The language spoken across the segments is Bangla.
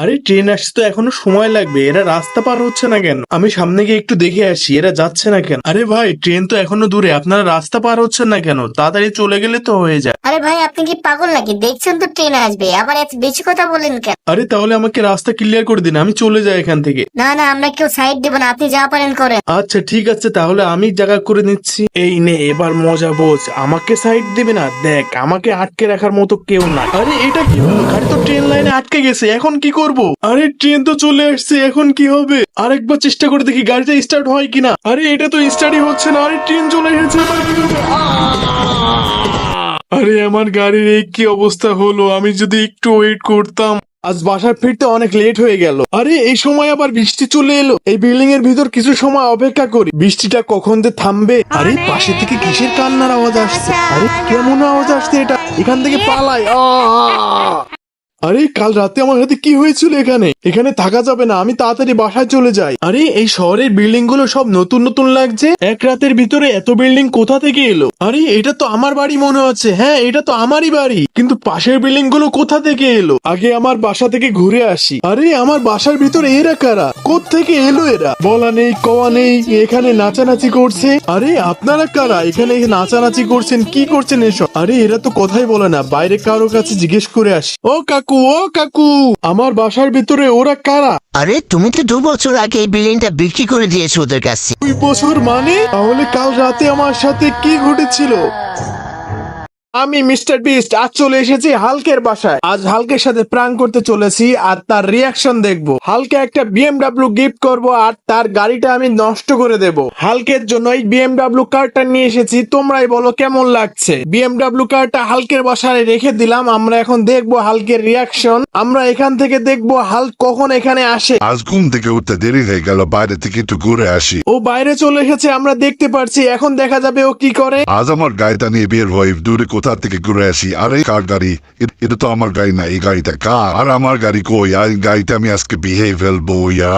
আরে ট্রেন আসতে তো এখনও সময় লাগবে এরা রাস্তা পার হচ্ছে না কেন? আমি সামনে গিয়ে একটু দেখে আসি এরা যাচ্ছে না কেন? আরে ভাই ট্রেন তো এখনও দূরে আপনারা রাস্তা পার হচ্ছেন না কেন? তাড়াতাড়ি চলে গেলে তো হয়ে যায়। আরে ভাই আপনি কি পাগল নাকি? দেখছেন তো ট্রেন আসবে আবার এত বেশি কথা বলেন কেন? আরে তাহলে আমাকে রাস্তা ক্লিয়ার করে দিন আমি চলে যাই এখান থেকে। না না আমরা কেউ সাইড দেবো না আপনি যা পারেন করেন। আচ্ছা ঠিক আছে তাহলে আমি জায়গা করে নিচ্ছি। এই নে এবার মজা বোঝ আমাকে সাইড দিবে না? দেখ আমাকে আটকে রাখার মতো কেউ না আরে এটা কি হলো? গাড়ি তো ট্রেন লাইনে আটকে গেছে এখন কি করব? আরে ট্রেন তো চলে আসছে এখন কি হবে? আরেকবার চেষ্টা করে দেখি গাড়িটা স্টার্ট হয় কিনা। আরে এটা তো স্টার্টই হচ্ছে না আরে ট্রেন চলে এসেছে এবার কি হবে? আরে আমার গাড়ির এই কি অবস্থা হলো? আমি যদি একটু ওয়েট করতাম। আজ বাসায় ফিরতে অনেক লেট হয়ে গেল। আরে এই সময় আবার বৃষ্টি চলে এলো। এই বিল্ডিং এর ভিতর কিছু সময় অপেক্ষা করি। বৃষ্টিটা কখন যে থামবে? আরে পাশে থেকে কিসের কান্নার আওয়াজ আসছে? আরে কেমন আওয়াজ আসছে এটা? এখান থেকে পালাই! আরে, কাল রাতে আমার সাথে কি হয়েছিল এখানে? এখানে থাকা যাবে না, আমি তাড়াতাড়ি বাসায় চলে যাই। আরে, এই শহরের বিল্ডিংগুলো সব নতুন নতুন লাগছে? এক রাতের ভিতরে এত বিল্ডিং কোথা থেকে এলো? আরে, এটা তো আমার বাড়ি মনে হচ্ছে। হ্যাঁ এটা তো আমারই বাড়ি। কিন্তু পাশের বিল্ডিংগুলো কোথা থেকে এলো? আগে আমার বাসা থেকে ঘুরে আসি। আরে, আমার বাসার ভিতরে এরা কারা? থেকে এলো এরা? বলা নেই, কওয়া নেই, এখানে নাচানাচি করছে? আরে, আপনারা কারা? এখানে নাচানাচি করছেন, কি করছেন এসব? আরে, এরা তো কথাই বলে না, বাইরে কারও কাছে জিজ্ঞেস করে আসি। ও কাকু ও কাকু আমার বাসার ভিতরে ওরা কারা? আরে তুমি তো দু বছর আগে এই বিল্ডিংটা বিক্রি করে দিয়েছ ওদের কাছে। দুই বছর মানে? তাহলে কাল রাতে আমার সাথে কি ঘটেছিল? আমি মিস্টার বিস্ট আজ চলে এসেছি হালকের বাসায়। আজ হালকের সাথে প্রাণ করতে চলেছি আর তার রিয়াকশন দেখব। হালকে একটা বিএমডাব্লিউ গিফট করব আর তার গাড়িটা আমি নষ্ট করে দেব। হালকের জন্য এই বিএমডাব্লিউ কারটা নিয়ে এসেছি তোমরাই বলো কেমন লাগছে? বিএমডাব্লিউ কারটা হালকের বাসায় রেখে দিলাম আমরা এখন দেখব হালকের রিয়াকশন আমরা এখান থেকে দেখব হালক কখন এখানে আসে। আজ ঘুম থেকে উঠতে দেরি হয়ে গেল বাইরে থেকে একটু ঘুরে আসি। ও বাইরে চলে এসেছে আমরা দেখতে পারছি এখন দেখা যাবে ও কি করে। আজ আমার গাড়িটা নিয়ে বের হই দূরে কোথা থেকে ঘুরে আসি আরে কার গাড়ি এটা তো আমার গাড়ি না এই গাড়িটা কার আর আমার গাড়ি কই আর গাড়িটা আমি আজকে বিহে ফেলব ইয়া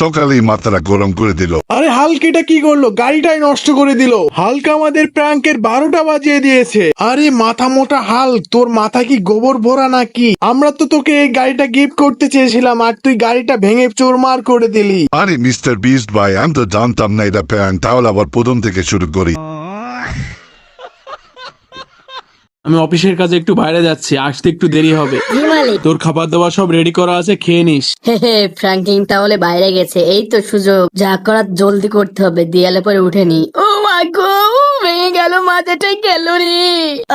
সকালেই মাথাটা গরম করে দিল আরে হালক এটা কি করল? গাড়িটাই নষ্ট করে দিল। হালক আমাদের প্র্যাঙ্কের বারোটা বাজিয়ে দিয়েছে। আরে মাথা মোটা হাল তোর মাথা কি গোবর ভরা নাকি? আমরা তো তোকে এই গাড়িটা গিফট করতে চেয়েছিলাম আর তুই গাড়িটা ভেঙে চোরমার করে দিলি। আরে মিস্টার বিস্ট ভাই আমি তো জানতাম না এটা প্যান তাহলে আবার প্রথম থেকে শুরু করি। আমি অফিসের কাজে একটু বাইরে যাচ্ছি আসতে একটু দেরি হবে। জি মালিক তোর খাবার দাবার সব রেডি করা আছে খেয়ে নিস। হে হে ফ্র্যাঙ্কলিন তাহলে বাইরে গেছে এই তো সুযোগ। যা করার জলদি করতে হবে দেয়ালে পরে উঠেনি ও মাই গো ভেঙে গেল মাথাটাই গেল রে।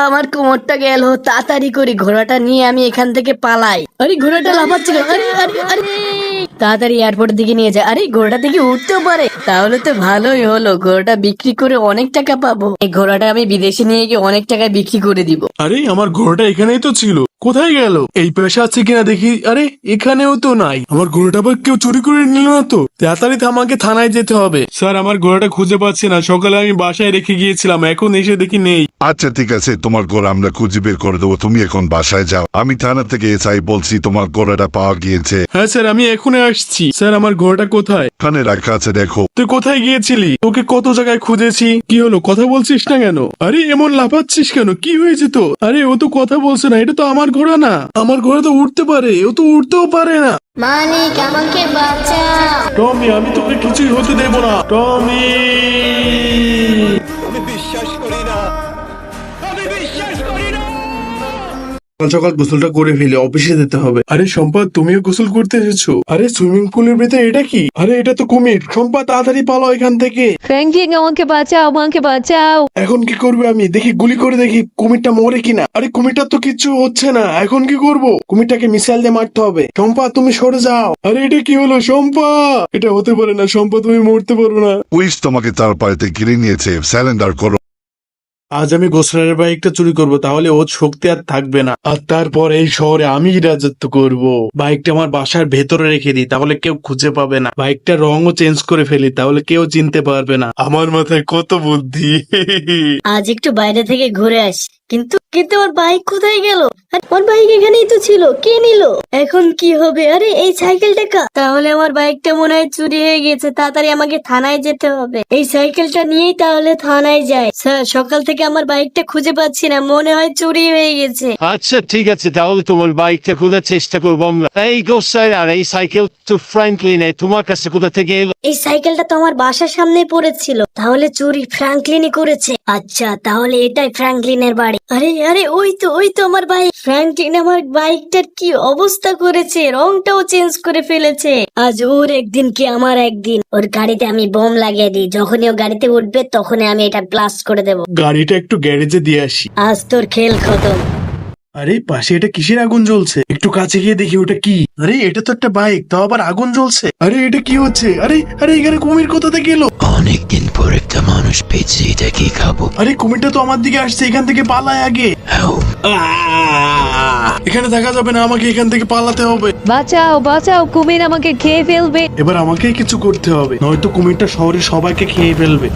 আমার কোমরটা গেল তাড়াতাড়ি করি ঘোড়াটা নিয়ে আমি এখান থেকে পালাই। আরে ঘোড়াটা লাফাচ্ছে কেন? আরে আরে আরে। তাড়াতাড়ি এয়ারপোর্টের দিকে নিয়ে যায় আরে, ঘোড়াটা থেকে উঠতেও পারে। তাহলে তো ভালোই হলো। ঘোড়াটা বিক্রি করে অনেক টাকা পাবো। এই ঘোড়াটা আমি বিদেশে নিয়ে গিয়ে অনেক টাকায় বিক্রি করে দিব। আরে, আমার ঘোড়াটা এখানেই তো ছিল। কোথায় গেল? এই পেশা আছে কিনা দেখি। আরে, এখানেও তো নাই। আমার ঘোড়াটা আবার কেউ চুরি করে নিল না তো? তাড়াতাড়ি তো আমাকে থানায় যেতে হবে। স্যার, আমার ঘোড়াটা খুঁজে পাচ্ছি না। সকালে আমি বাসায় রেখে গিয়েছিলাম। এখন এসে দেখি নেই। আচ্ছা ঠিক আছে তোমার গোড়া আমরা খুঁজে বের করে দেবো। তুমি এখন বাসায় যাও। আমি থানা থেকে এসআই বলছি তোমার গোড়াটা পাওয়া গিয়েছে। হ্যাঁ স্যার আমি এখনই আসছি। স্যার আমার ঘোড়াটা কোথায়? ওখানে রাখা আছে দেখো। তুই কোথায় গিয়েছিলি? তোকে কত জায়গায় খুঁজেছি। কি হলো কথা বলছিস না কেন? আরে এমন লাফাচ্ছিস কেন? কি হয়েছে তো আরে ও তো কথা বলছে না এটা তো আমার ঘোড়া না। আমার ঘোড়া তো উঠতে পারে ও তো উঠতেও পারে না। মালিক আমাকে বাঁচা টমি আমি তোকে কিছুই হতে দেব না। টমি! সকাল সকাল গোসলটা করে ফেলে অফিসে যেতে হবে। আরে সম্পাদ তুমিও গোসল করতে এসেছ। আরে সুইমিং পুলের ভিতরে এটা কি? আরে এটা তো কুমির। সম্পাদ তাড়াতাড়ি পালাও এখান থেকে। ফ্র্যাঙ্কলিন আমাকে বাঁচাও আমাকে বাঁচাও। এখন কি করবে আমি? দেখি গুলি করে দেখি কুমিরটা মরে কিনা। আরে কুমিরটা তো কিচ্ছু হচ্ছে না। এখন কি করব? কুমিরটাকে মিসাইল দিয়ে মারতে হবে। শম্পা তুমি সরে যাও। আরে এটা কি হলো? শম্পা! এটা হতে পারে না। শম্পা তুমি মরতে পারো না। পুলিশ তোমাকে তার পাড়িতে কিনে নিয়েছে। স্যালেন্ডার করো। আজ আমি গোসলের বাইকটা চুরি করব, তাহলে ওর শক্তি আর থাকবে না। আর তারপর এই শহরে আমি রাজত্ব করব। বাইকটা আমার বাসার ভেতরে রেখে দিই, তাহলে কেউ খুঁজে পাবে না। বাইকটা রঙও চেঞ্জ করে ফেলি, তাহলে কেউ চিনতে পারবে না। আমার মাথায় কত বুদ্ধি। আজ একটু বাইরে থেকে ঘুরে আসি, কিন্তু কিন্তু আমার বাইক কোথায় গেল? আমার বাইক এখানেই তো ছিল কে নিল? এখন কি হবে? আরে এই সাইকেলটা কা? তাহলে আমার বাইকটা মনে হয় চুরি হয়ে গেছে তাড়াতাড়ি আমাকে থানায় যেতে হবে। এই সাইকেলটা নিয়েই তাহলে থানায় যায় স্যার সকাল থেকে আমার বাইকটা খুঁজে পাচ্ছি না মনে হয় চুরি হয়ে গেছে। আচ্ছা ঠিক আছে তাহলে তোমার বাইকটা খোঁজার চেষ্টা করব আমরা। এই গোসাই আর এই সাইকেল তো ফ্র্যাঙ্কলিনে তোমার কাছে কোথা থেকে এলো? এই সাইকেলটা তো আমার বাসার সামনে পড়েছিল তাহলে চুরি ফ্র্যাঙ্কলিনই করেছে। আচ্ছা তাহলে এটাই ফ্র্যাঙ্কলিনের বাড়ি। আরে আরে ওই তো ওই তো আমার বাইক ফ্র্যাঙ্কলিন আমার বাইকটার কি অবস্থা করেছে? রংটাও চেঞ্জ করে ফেলেছে। আজ ওর একদিন কি আমার একদিন? ওর গাড়িতে আমি বোম লাগিয়ে দিই। যখনই ও গাড়িতে উঠবে তখনই আমি এটা ব্লাস্ট করে দেব। গাড়িটা একটু গ্যারেজে দিয়ে আসি। আজ তোর খেল খতম। আরে পাশে এটা কিসের আগুন জ্বলছে? একটু কাছে গিয়ে দেখি ওটা কি। আরে এটা তো একটা বাইক তাও আবার আগুন জ্বলছে। আরে এটা কি হচ্ছে? আরে আরে এখানে কুমির কোথা থেকে এলো অনেকদিন পর একটা মানুষ পেয়েছি এটা কি খাব? আরে কুমিরটা তো আমার দিকে আসছে এখান থেকে পালায় আগে। হ্যাঁ। আহ! এখানে দেখা যাবে না আমাকে এখান থেকে পালাতে হবে। বাঁচাও বাঁচাও কুমির আমাকে খেয়ে ফেলবে। এবার আমাকেই কিছু করতে হবে। নয়তো কুমিরটা শহরের সবাইকে খেয়ে ফেলবে।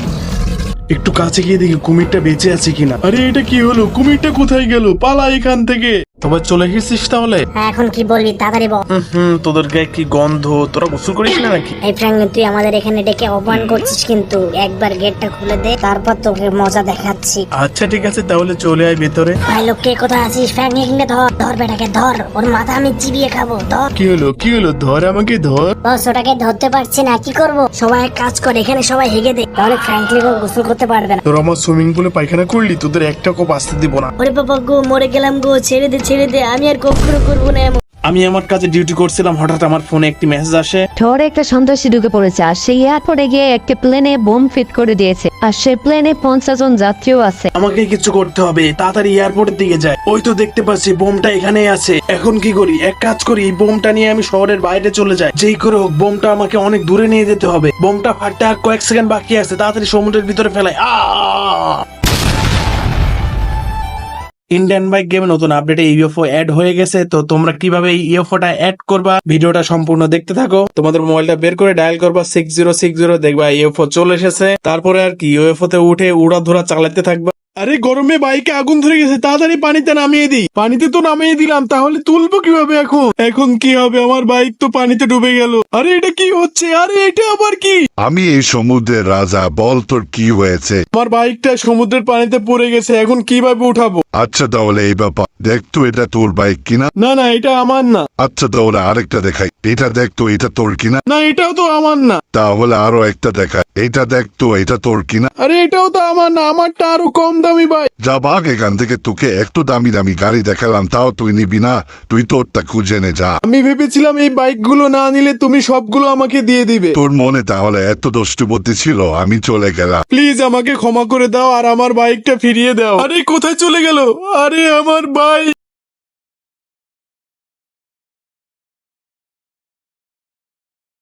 একটু কাছে গিয়ে দেখি কুমিরটা বেঁচে আছে কিনা। আরে এটা কি হলো? কুমিরটা কোথায় গেল? পালা এখান থেকে। তোমার চলে এসেছিস তাহলে? এখন কি বলবি? তাড়াতাড়ি বল। হুম, তোদের গায়ে কি গন্ধ? তোরা গোসল করিস না নাকি? এই তুই আমাদের এখানে ডেকে অপমান করছিস কিন্তু। একবার গেটটা খুলে দে তারপর তোকে মজা দেখাচ্ছি। আচ্ছা ঠিক আছে তাহলে চলে আয় ভেতরে। ভাই লোক কে কোথায় আছিস? ফ্র্যাঙ্কলিনকে ধর ধর বেটাকে ধর। ওর মাথা আমি চিবিয়ে খাব ধর। কি হলো কি হলো? ধর আমাকে ধর। বস ওটাকে ধরতে পারছি না কি করব? সবাই এক কাজ করে এখানে সবাই হেগে দে। তাহলে ফ্র্যাঙ্কলিন গোসল করতে পারবে না। তোর আমার সুইমিং পুলে পায়খানা করলি তোদের একটা কোপ আসতে দিব না। ওরে বাবা গো মরে গেলাম গো ছেড়ে দে ছেড়ে দে আমি আর কখনো করব না এমন। আমি আমার কাছে ডিউটি করছিলাম হঠাৎ আমার ফোনে একটি মেসেজ আসে। ঠোরে একটা সন্ত্রাসী ঢুকে পড়েছে আর সেই এয়ারপোর্টে গিয়ে একটা প্লেনে বোম ফিট করে দিয়েছে। আর সেই প্লেনে পঞ্চাশ জন যাত্রীও আছে। আমাকে কিছু করতে হবে তাড়াতাড়ি এয়ারপোর্টের দিকে যায়। ওই তো দেখতে পাচ্ছি বোমটা এখানেই আছে। এখন কি করি? এক কাজ করি এই বোমটা নিয়ে আমি শহরের বাইরে চলে যাই। যেই করে হোক বোমটা আমাকে অনেক দূরে নিয়ে যেতে হবে। বোমটা ফাটতে আর কয়েক সেকেন্ড বাকি আছে তাড়াতাড়ি সমুদ্রের ভিতরে ফেলাই। আ ইন্ডিয়ান বাইক গেমে নতুন আপডেটে ইউএফও অ্যাড হয়ে গেছে, তো তোমরা কীভাবে এই ইউএফওটা অ্যাড করবা? ভিডিওটা সম্পূর্ণ দেখতে থাকো। তোমাদের মোবাইলটা বের করে ডায়াল করবা সিক্স জিরো সিক্স জিরো দেখবা ইউএফও চলে এসেছে। তারপরে আর কি ইউএফও তে উঠে উড়া ধরা চালাতে থাকবা। আরে গরমে বাইকে আগুন ধরে গেছে তাড়াতাড়ি পানিতে নামিয়ে দিই। পানিতে তো নামিয়ে দিলাম তাহলে তুলবো কীভাবে এখন? এখন কি হবে? আমার বাইক তো পানিতে ডুবে গেল। আরে এটা কি হচ্ছে? আরে এটা আবার কি? আমি এই সমুদ্রের রাজা বল তোর কি হয়েছে? আমার বাইকটা সমুদ্রের পানিতে পড়ে গেছে এখন কীভাবে উঠাবো? আচ্ছা তাহলে এই ব্যাপার দেখতো এটা তোর বাইক কিনা। না না এটা আমার না। আচ্ছা তাহলে আরেকটা দেখাই এটা দেখতো এটা তোর কিনা। না এটাও তো আমার না। তাহলে আরও একটা দেখাই এটা দেখতো এটা তোর কিনা। আরে এটাও তো আমার না আমারটা আরও কম দামি বাইক যা বাঘ এখান থেকে তোকে এত দামি দামি গাড়ি দেখালাম তাও তুই নিবি না তুই তোরটা খুঁজে নে যা। আমি ভেবেছিলাম এই বাইকগুলো না নিলে তুমি সবগুলো আমাকে দিয়ে দিবে। তোর মনে তাহলে এত দোষটি বুদ্ধি ছিল আমি চলে গেলাম। প্লিজ আমাকে ক্ষমা করে দাও আর আমার বাইকটা ফিরিয়ে দাও। আরে কোথায় চলে গেল? আরে আমার বাইক।